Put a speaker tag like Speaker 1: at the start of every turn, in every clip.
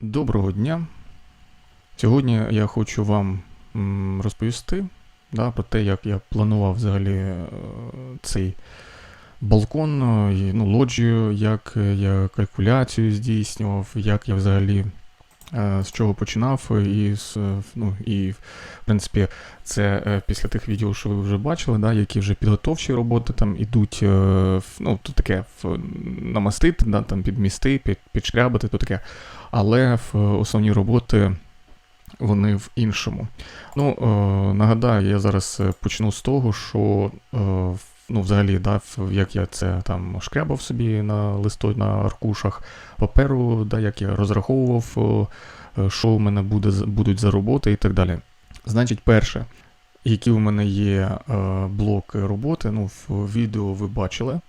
Speaker 1: Доброго дня. Сьогодні я хочу вам розповісти да, про те, як я планував взагалі е, цей балкон, е, ну, лоджію, як я калькуляцію здійснював, як я взагалі е, з чого починав, і, е, ну, і в принципі, це е, після тих відео, що ви вже бачили, да, які вже підготовчі роботи там ідуть, е, ну, то таке намастити, да, там, підмісти, під, підшкрябати, то таке. Але в основні роботи вони в іншому. Ну, е, нагадаю, я зараз е, почну з того, що е, ну, взагалі, да, як я це там шкрябав собі на листо, на аркушах паперу, да, як я розраховував, е, е, що у мене буде, будуть за роботи і так далі. Значить, перше, які у мене є е, блоки роботи, ну, в відео ви бачили.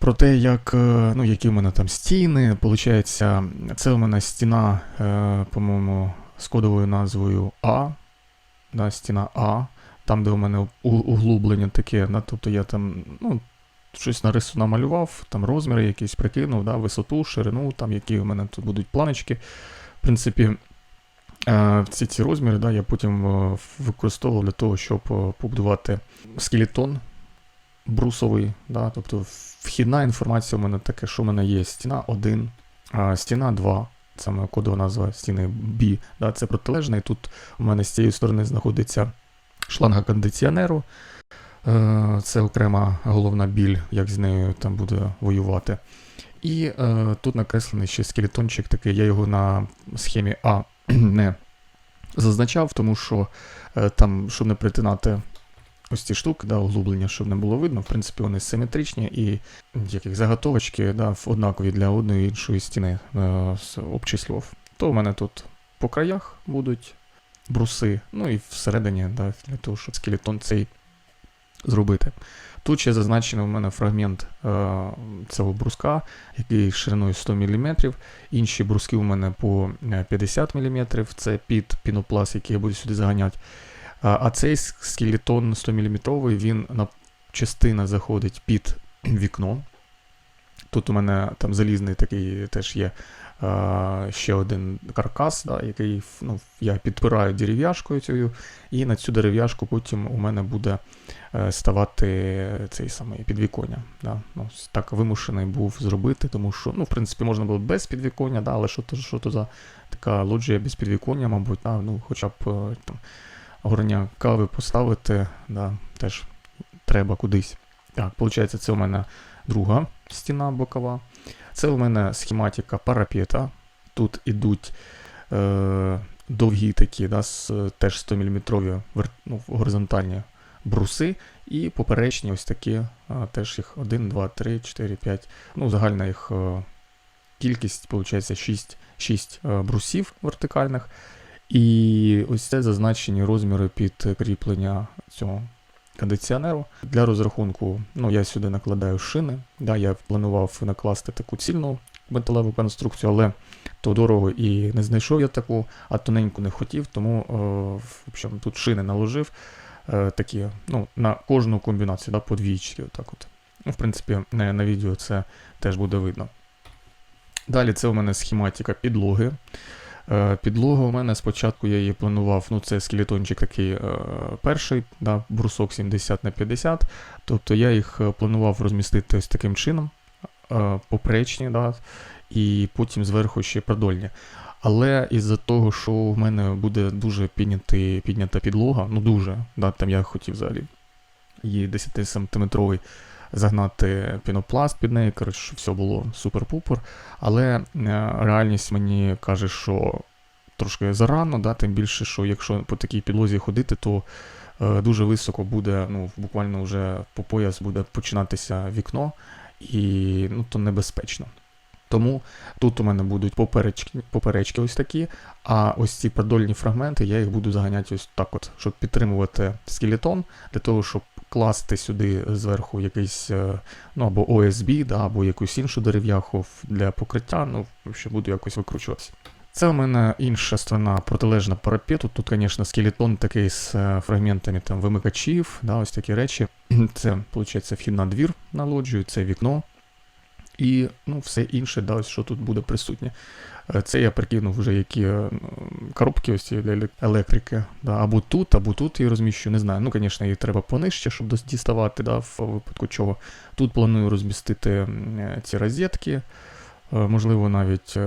Speaker 1: Про те, як, е, ну, які в мене там стіни, Получається, це у мене стіна, е, по-моєму, з кодовою назвою А. Да, стіна А. Там, де у мене углублення таке, да, тобто я там ну, щось нарису намалював, там розміри якісь прикинув, да, висоту, ширину, там які у мене тут будуть планочки. В принципі, е, всі ці розміри да, я потім е, використовував для того, щоб е, побудувати скелетон брусовий. Да, тобто вхідна інформація у мене таке, що в мене є стіна 1, а стіна 2. Саме кодова назва стіни B, да, це протилежна, і тут у мене з цієї сторони знаходиться шланга кондиціонеру. Е, Це окрема головна біль, як з нею там буде воювати. І е, тут накреслений ще скелетончик такий, я його на схемі А не зазначав, тому що е, там, щоб не притинати ось ці штуки, да, углублення, щоб не було видно, в принципі, вони симетричні і яких заготовочки да, однакові для одної іншої стіни е, обчислював. То у мене тут по краях будуть бруси, ну і всередині, да, для того, щоб скелетон цей зробити. Тут ще зазначений у мене фрагмент е, цього бруска, який шириною 100 мм. Інші бруски у мене по е, 50 мм. Це під пінопласт, який я буду сюди заганяти. А, а цей скелетон 100 мм, він на частина заходить під вікно. Тут у мене там залізний такий теж є е, ще один каркас, да, який ну, я підпираю дерев'яшкою цією, і на цю дерев'яшку потім у мене буде е, ставати цей самий підвіконня. Да. Ну, так вимушений був зробити, тому що, ну, в принципі, можна було без підвіконня, да, але що то, що то за така лоджія без підвіконня, мабуть, да, ну, хоча б е, там, горня кави поставити, да, теж треба кудись. Так, виходить, це у мене друга стіна бокова. Це у мене схематика парапета. Тут ідуть е, довгі такі, да, з, теж 100 мм ну, горизонтальні бруси, і поперечні ось такі, а, теж їх 1, 2, 3, 4, 5. Ну, загальна їх е, кількість, виходить, 6, 6 е, брусів вертикальних. І ось це зазначені розміри під кріплення цього кондиціонеру. Для розрахунку, ну, я сюди накладаю шини. Да, я планував накласти таку цільну металеву конструкцію, але то дорого і не знайшов я таку, а тоненьку не хотів, тому е, в общем, тут шини наложив е, такі, ну, на кожну комбінацію, да, по двічки. Отак от. Ну, в принципі, на відео це теж буде видно. Далі це у мене схематика підлоги. Е, Підлога у мене спочатку я її планував, ну це скелетончик такий е, перший, да, брусок 70 на 50. Тобто я їх е, планував розмістити ось таким чином, поперечні, да, і потім зверху ще продольні. Але із-за того, що в мене буде дуже підняти, піднята підлога, ну дуже, да, там я хотів взагалі її 10-сантиметровий загнати пінопласт під неї, коротше, що все було супер-пупер. Але е, реальність мені каже, що трошки зарано, да, тим більше, що якщо по такій підлозі ходити, то е, дуже високо буде, ну, буквально вже по пояс буде починатися вікно, і ну, то небезпечно. Тому тут у мене будуть поперечки, поперечки ось такі, а ось ці продольні фрагменти я їх буду заганяти ось так, от, щоб підтримувати скелетон, для того, щоб класти сюди зверху якийсь е, ну, або OSB, да, або якусь іншу дерев'яху для покриття, ну, ще буду якось викручуватися. Це у мене інша сторона протилежна парапету. Тут, звісно, скелетон такий з е, фрагментами там, вимикачів, да, ось такі речі. Це, виходить, вхід на двір на лоджію, це вікно. І ну, все інше, да, що тут буде присутнє. Е, Це я прикинув вже які е, коробки ось для електрики. Да, або тут, або тут її розміщу, не знаю. Ну, звісно, її треба понижче, щоб діставати, да, в випадку чого. Тут планую розмістити е, ці розетки. Можливо, навіть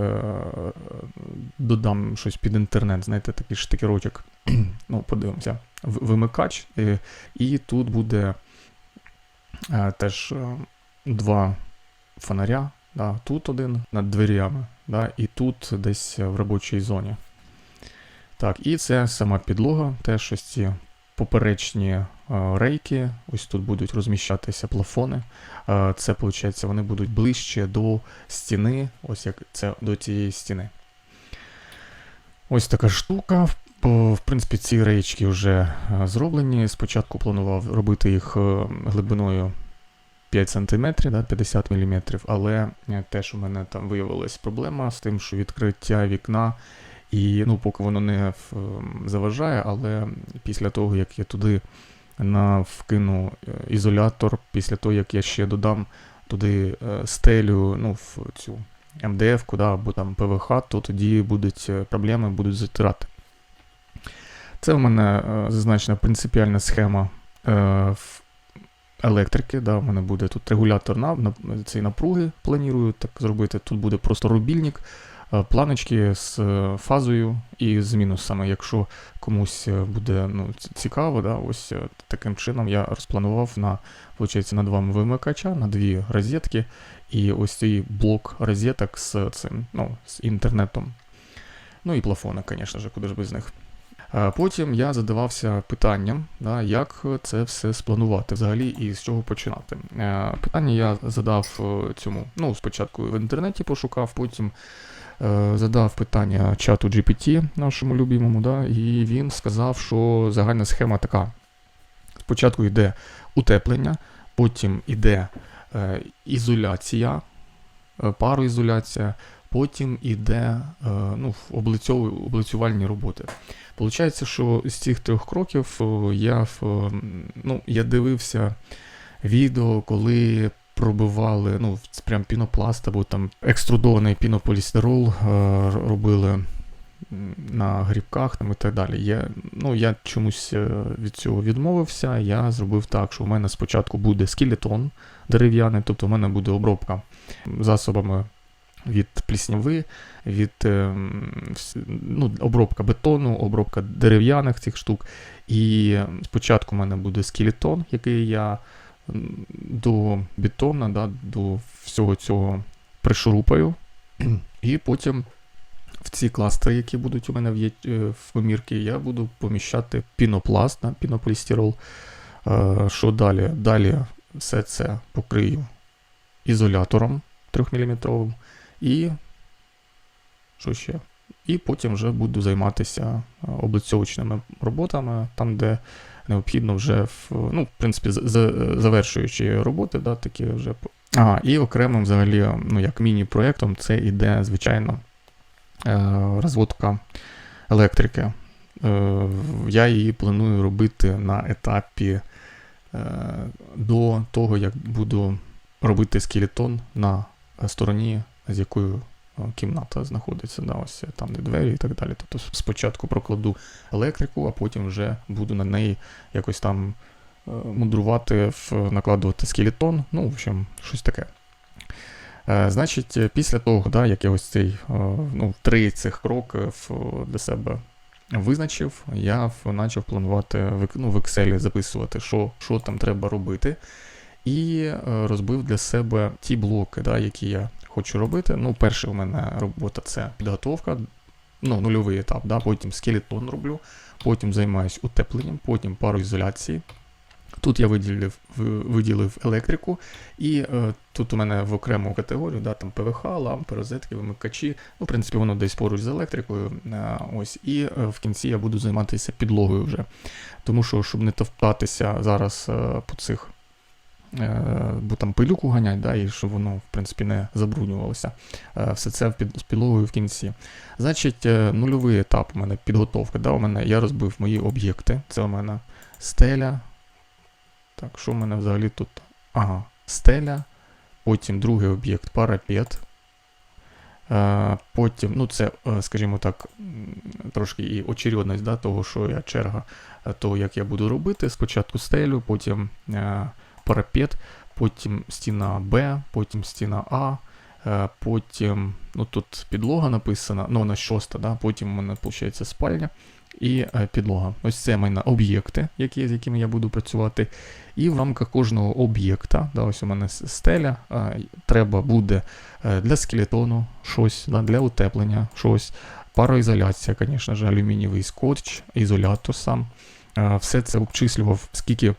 Speaker 1: додам щось під інтернет, знаєте, такий штикерочок. ну, подивимося. Вимикач. І тут буде теж два фонаря. Да, тут один над дверями, да, і тут десь в робочій зоні. Так, і це сама підлога, теж ось ці поперечні е, рейки. Ось тут будуть розміщатися плафони. Е, це, виходить, вони будуть ближче до стіни, ось як це до цієї стіни. Ось така штука. В принципі, ці рейчки вже е, зроблені. Спочатку планував робити їх глибиною 5 см, да, 50 мм, але е, теж у мене там виявилась проблема з тим, що відкриття вікна, і ну, поки воно не ем, заважає, але після того, як я туди вкину е, ізолятор, після того, як я ще додам туди е, стелю, ну, в цю МДФ-ку, да, або там ПВХ, то тоді будуть е, проблеми, будуть затирати. Це в мене е, зазначена принципіальна схема е, в електрики. Да, в мене буде тут регулятор на, на цієї напруги, планую так зробити. Тут буде просто рубільник, е, планочки з е, фазою і з мінусами. Якщо комусь е, буде ну, цікаво, да, ось таким чином я розпланував на, на два вимикача, на дві розетки, і ось цей блок розеток з цим, ну, з інтернетом. Ну і плафони, звісно ж, куди ж без них. Потім я задавався питанням, да, як це все спланувати взагалі і з чого починати. Е, Питання я задав е, цьому. Ну, спочатку в інтернеті пошукав, потім е, задав питання чату GPT, нашому любимому, да, і він сказав, що загальна схема така. Спочатку йде утеплення, потім йде ізоляція, пароізоляція, потім йде е, ну, облицювальні роботи. Получається, що з цих трьох кроків я, в, ну, я дивився відео, коли пробивали ну, прям пінопласт або там екструдований пінополістирол е, робили на грібках там, і так далі. Я, ну, я чомусь е, від цього відмовився. Я зробив так, що у мене спочатку буде скелетон дерев'яний, тобто у мене буде обробка засобами від плісняви, від ем, ну, обробка бетону, обробка дерев'яних цих штук. І спочатку в мене буде скелетон, який я до бетона, да, до всього цього пришурупаю. І потім в ці кластери, які будуть у мене в, є- е, в комірці, я буду поміщати пінопласт, да, пінополістирол. Е, Що далі? Далі все це покрию ізолятором 3-мм. І що ще? І потім вже буду займатися е, облицьовочними роботами, там, де необхідно вже в, ну, в принципі, завершуючи роботи, да, такі вже. по- А, і окремим взагалі, ну, як міні-проєктом, це іде, звичайно, е, розводка електрики. Е, Я її планую робити на етапі до того, як буду робити скелетон на стороні, з якою е, кімната знаходиться, да, ось там, де двері і так далі. Тобто спочатку прокладу електрику, а потім вже буду на неї якось там е, мудрувати, накладувати скелетон, ну, в общем, щось таке. Е, Значить, е, після того, да, як я ось цей е, ну, три цих кроки для себе визначив, я почав планувати ну, в Excel записувати, що, що там треба робити. І е, розбив для себе ті блоки, да, які я хочу робити. Ну, перше у мене робота це підготовка, ну, нульовий етап, да, потім скелетон роблю, потім займаюся утепленням, потім пароізоляції. Тут я виділив, виділив електрику, і е, тут у мене в окрему категорію, да, там ПВХ, лампи, розетки, вимикачі. Ну, в принципі, воно десь поруч з електрикою. Е, ось, і е, в кінці я буду займатися підлогою вже. Тому що, щоб не топтатися зараз е, по цих бо там пилюку ганять, да, і щоб воно, в принципі, не забруднювалося. Е, Все це з підлогою в кінці. Значить, е, нульовий етап у мене підготовка. Да, у мене, я розбив мої об'єкти. Це у мене стеля. Так, що в мене взагалі тут? Ага, стеля, потім другий об'єкт парапет. Е, Потім, ну це, е, скажімо так, трошки і очередність да, того, що я черга, е, того, як я буду робити. Спочатку стелю, потім е, парапет, потім стіна Б, потім стіна А, е, потім, ну тут підлога написана, ну вона шоста, да, потім у мене виходить спальня і е, підлога. Ось це мене об'єкти, які, з якими я буду працювати. І в рамках кожного об'єкта, да, ось у мене стеля, е, треба буде для скелетону щось, да, для утеплення щось, пароізоляція, звісно ж, алюмінієвий скотч, ізолятор сам. Все це обчислював, скільки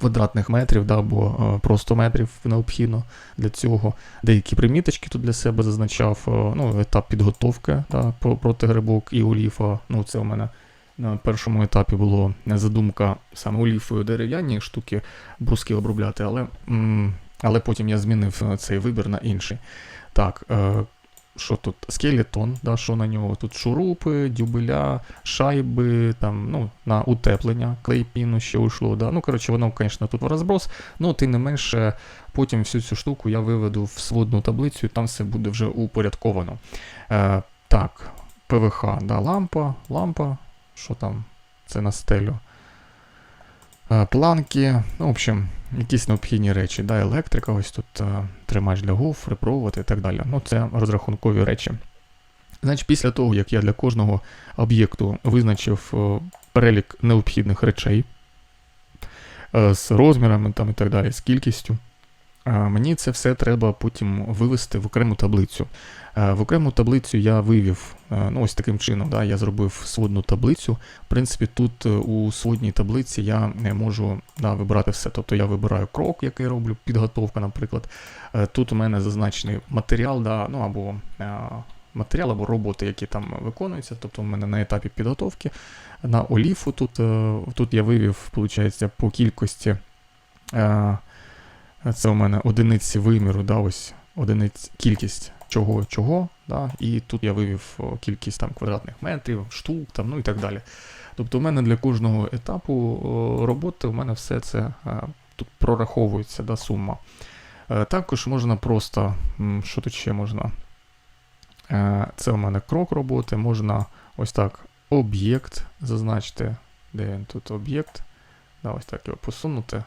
Speaker 1: квадратних метрів, да, або е, просто метрів необхідно для цього. Деякі приміточки тут для себе зазначав. е, Ну, етап підготовки да, проти грибок і оліфа. Ну, це у мене на першому етапі було задумка саме оліфою дерев'яні штуки бруски обробляти, але, але потім я змінив е, цей вибір на інший. Так, що тут? Скелетон, да, що на нього? Тут шурупи, дюбеля, шайби, там, ну, на утеплення, клейпіну ще ушло. Да. Ну, коротше, воно, звісно, тут в розброс, але тим не менше, потім всю цю штуку я виведу в сводну таблицю, і там все буде вже упорядковано. Е, так, ПВХ, да, лампа, лампа, що там? Це на стелю. Е, Планки, ну, в общем, якісь необхідні речі, да, електрика, ось тут е, тримач для гофри, провод і так далі. Ну, це розрахункові речі. Значить, після того, як я для кожного об'єкту визначив е, перелік необхідних речей з розмірами там, і так далі, з кількістю, мені це все треба потім вивести в окрему таблицю. Е, В окрему таблицю я вивів, е, ну ось таким чином, да, я зробив сводну таблицю. В принципі, тут е, у сводній таблиці я не можу да, вибрати все. Тобто я вибираю крок, який роблю, підготовка, наприклад. Е, Тут у мене зазначений матеріал, да, ну або е, матеріал, або роботи, які там виконуються. Тобто у мене на етапі підготовки. На оліфу тут, е, тут я вивів, виходить, по кількості. Це у мене одиниці виміру, да, ось одиниць кількість чого, чого, да, і тут я вивів кількість там квадратних метрів, штук, там, ну і так далі. Тобто, у мене для кожного етапу роботи у мене все це е, тут прораховується, да, сума. Е, Також можна просто, що тут ще можна? Е, Це у мене крок роботи, можна ось так об'єкт зазначити, де він тут об'єкт, да, ось так його посунути.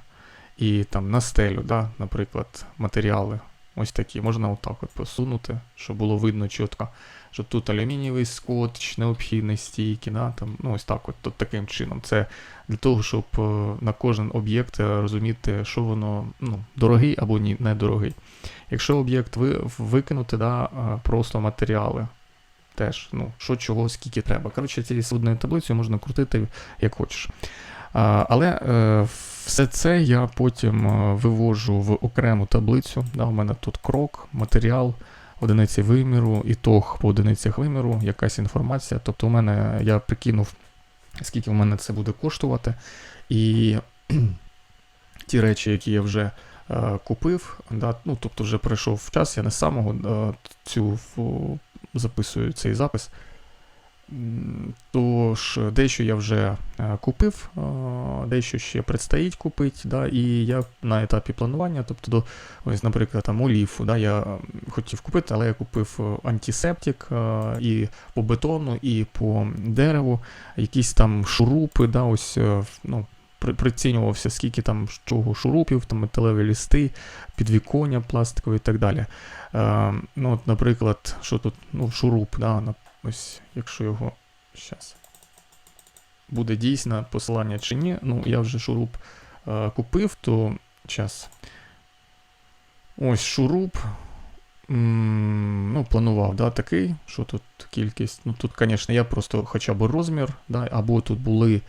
Speaker 1: І там на стелю, да, наприклад, матеріали ось такі. Можна отак от посунути, щоб було видно чітко, що тут алюмінієвий скотч, необхідний стійки, да, там, ну ось так от, от таким чином. Це для того, щоб е, на кожен об'єкт е, розуміти, що воно ну, дорогий або ні, недорогий. Якщо об'єкт ви, викинути, да, е, просто матеріали. Теж, ну, що, чого, скільки треба. Коротше, цією сводною таблицею можна крутити як хочеш. Але е, все це я потім е, вивожу в окрему таблицю. Да, у мене тут крок, матеріал, одиниці виміру, ітог по одиницях виміру, якась інформація. Тобто у мене я прикинув, скільки в мене це буде коштувати. І ті речі, які я вже е, купив, да, ну, тобто вже пройшов час, я не з самого цю записую цей запис. Тож, дещо я вже е, купив, е, дещо ще предстоїть купити, да, і я на етапі планування, тобто, до, ось, наприклад, там оліфу, да, я хотів купити, але я купив е, антисептик і по бетону, і по дереву, якісь там шурупи, да, ось, ну, при- прицінювався, скільки там чого шурупів, там металеві лісти, підвіконня пластикові і так далі. Е, ну, от, наприклад, що тут, ну, шуруп, да, ось, якщо його зараз буде дійсне посилання чи ні, ну, я вже шуруп е, купив, то час. Ось шуруп. Ну, планував, да, такий, що тут кількість. Ну, тут, звісно, я просто хоча б розмір, да, або тут були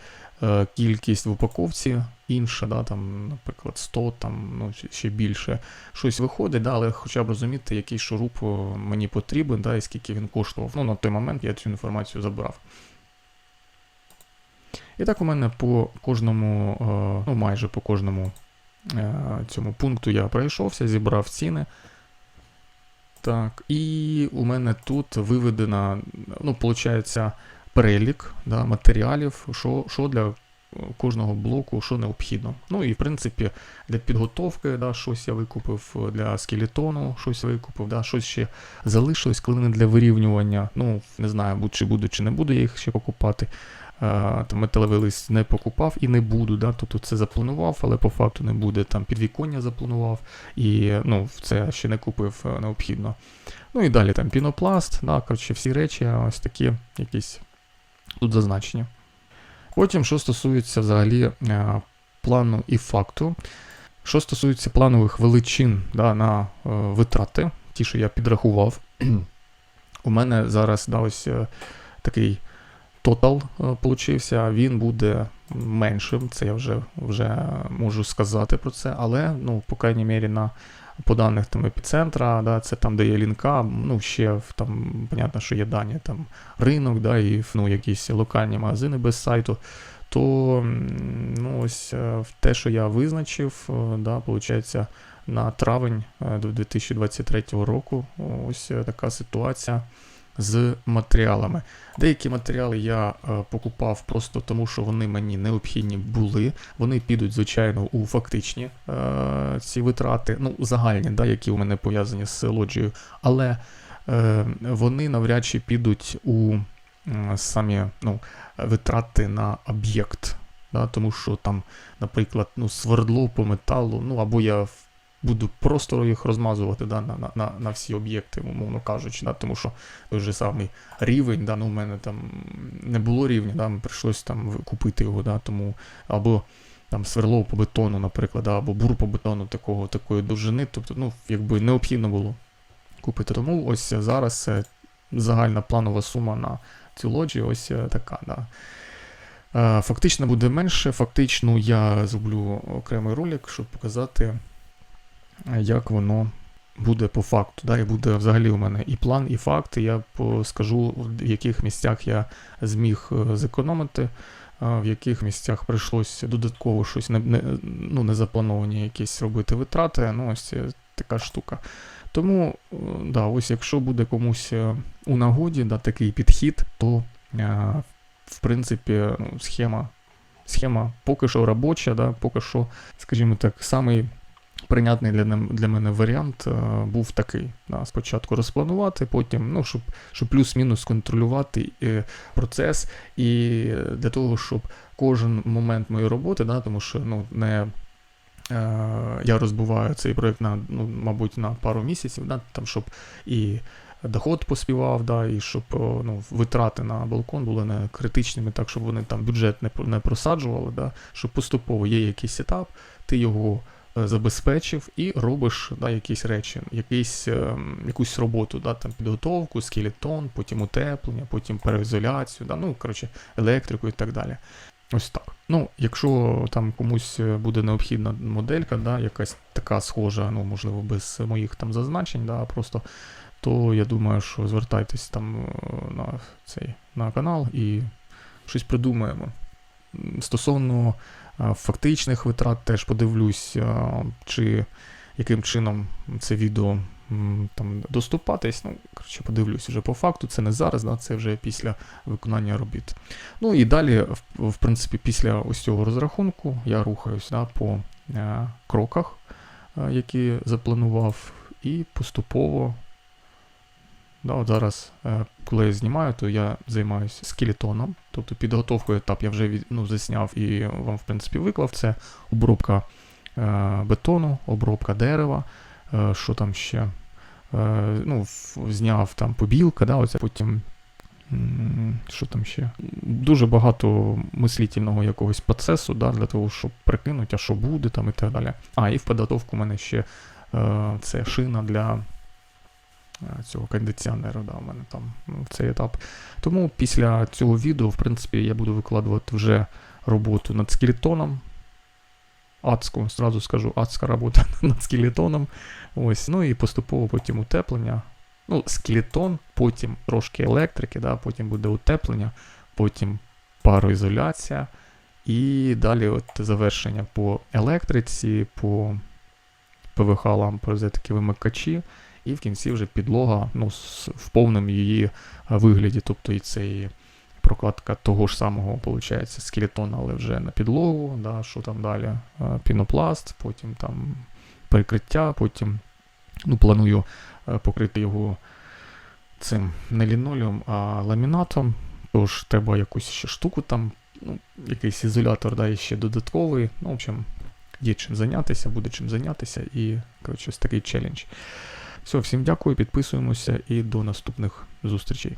Speaker 1: е, кількість в упаковці інша, да, там, наприклад, 100, там, ну, ще- більше. Щось виходить, да, але хоча б розуміти, який шуруп мені потрібен, да, і скільки він коштував. Ну, на той момент я цю інформацію забрав. І так у мене по кожному, е, ну майже по кожному е, цьому пункту я пройшовся, зібрав ціни. Так, і у мене тут виведена, ну, виходить, перелік да, матеріалів, що, що для кожного блоку, що необхідно. Ну і в принципі для підготовки да, щось я викупив, для скелетону щось викупив, да, щось ще залишилось, коли не для вирівнювання. Ну, не знаю, будь чи буду, чи не буду я їх ще покупати. Е, Там металевий лист не покупав і не буду. Да? Тобто це запланував, але по факту не буде. Там підвіконня запланував, і ну, це ще не купив е, необхідно. Ну і далі там пінопласт, да, коротше, всі речі, ось такі якісь тут зазначені. Потім, що стосується взагалі е, плану і факту, що стосується планових величин да, на е, витрати, ті, що я підрахував, у мене зараз да, ось е, такий тотал получився, він буде меншим, це я вже, вже можу сказати про це, але, ну, по крайній мірі, на по даних там епіцентра, да, це там, де є лінка, ну, ще там, понятно, що є дані там ринок, да, і ну, якісь локальні магазини без сайту, то ну, ось е, те, що я визначив, е, да, виходить, на травень е, 2023 року ось е, така ситуація з матеріалами. Деякі матеріали я е, покупав просто тому, що вони мені необхідні були. Вони підуть, звичайно, у фактичні е, ці витрати, ну, загальні, да, які у мене пов'язані з лоджією, але е, вони навряд чи підуть у самі ну, витрати на об'єкт. Да, тому що там, наприклад, ну, свердло по металу, ну або я буду просто їх розмазувати да, на, на, на, всі об'єкти, умовно кажучи, да, тому що той же самий рівень, да, ну, у мене там не було рівня, да, прийшлось там купити його, да, тому або там сверло по бетону, наприклад, да, або бур по бетону такого, такої довжини, тобто, ну, якби необхідно було купити. Тому ось зараз е, загальна планова сума на цю лоджію ось е, така, да. Е, Фактично буде менше. Фактично я зроблю окремий ролик, щоб показати, як воно буде по факту. Да? І буде взагалі у мене і план, і факт. І я скажу, в яких місцях я зміг е, зекономити, в яких місцях прийшлося додатково щось не, не, ну, незаплановані якісь робити витрати. Ну, ось е, така штука. Тому, е, да, ось якщо буде комусь е, у нагоді да, такий підхід, то е, в принципі ну, схема, схема поки що робоча, да, поки що, скажімо так, самий прийнятний для, для мене варіант е, був такий. Да, спочатку розпланувати, потім, ну, щоб, щоб плюс-мінус контролювати е, процес, і для того, щоб кожен момент моєї роботи, да, тому що ну, не. Е, я розбиваю цей проєкт на, ну, мабуть, на пару місяців, да, там, щоб і доход поспівав, да, і щоб ну, витрати на балкон були не критичними, так, щоб вони там бюджет не, не просаджували, да, щоб поступово є якийсь етап, ти його забезпечив і робиш да, якісь речі, якийсь, ем, якусь роботу, да, там, підготовку, скелетон, потім утеплення, потім переізоляцію, да, ну, коротше, електрику і так далі. Ось так. Ну, якщо там комусь е, буде необхідна моделька, да, якась така схожа, ну, можливо, без моїх там зазначень, да, просто, то я думаю, що звертайтесь там е, на цей на канал і щось придумаємо. Стосовно е, фактичних витрат, теж подивлюсь, чи яким чином це відео там доступатись. Ну, коротше, подивлюсь вже по факту, це не зараз, да, це вже після виконання робіт. Ну і далі, в, в принципі, після ось цього розрахунку я рухаюсь да, по е, кроках, е, які запланував, і поступово. Да, от зараз, е, коли я знімаю, то я займаюся скелетоном, тобто підготовкою етап я вже ну, засняв і вам, в принципі, виклав. Це обробка е, бетону, обробка дерева, е, що там ще. Ну, зняв там побілка, да, оце потім. Що там ще? Дуже багато мислительного якогось процесу, да, для того, щоб прикинути, а що буде там і так далі. А, і в підготовку у мене ще це шина для цього кондиціонера, да, у мене там ну, цей етап. Тому після цього відео, в принципі, я буду викладувати вже роботу над скелетоном. Адську, зразу скажу, адська робота над скелетоном. Ось, ну і поступово потім утеплення. Ну, скелетон, потім трошки електрики, да, потім буде утеплення, потім пароізоляція. І далі от завершення по електриці, по ПВХ лампи, розетки вимикачі, і в кінці вже підлога ну, в повному її е, вигляді. Тобто і цей прокладка того ж самого, виходить, скелетона, але вже на підлогу, да, що там далі, е, пінопласт, потім там перекриття, потім ну, планую е, покрити його цим не лінолеум, а ламінатом. Тож треба якусь ще штуку там, ну, якийсь ізолятор, да, ще додатковий. Ну, в общем, є чим зайнятися, буде чим зайнятися, і, коротше, ось такий челендж. Все, всім дякую, підписуємося і до наступних зустрічей.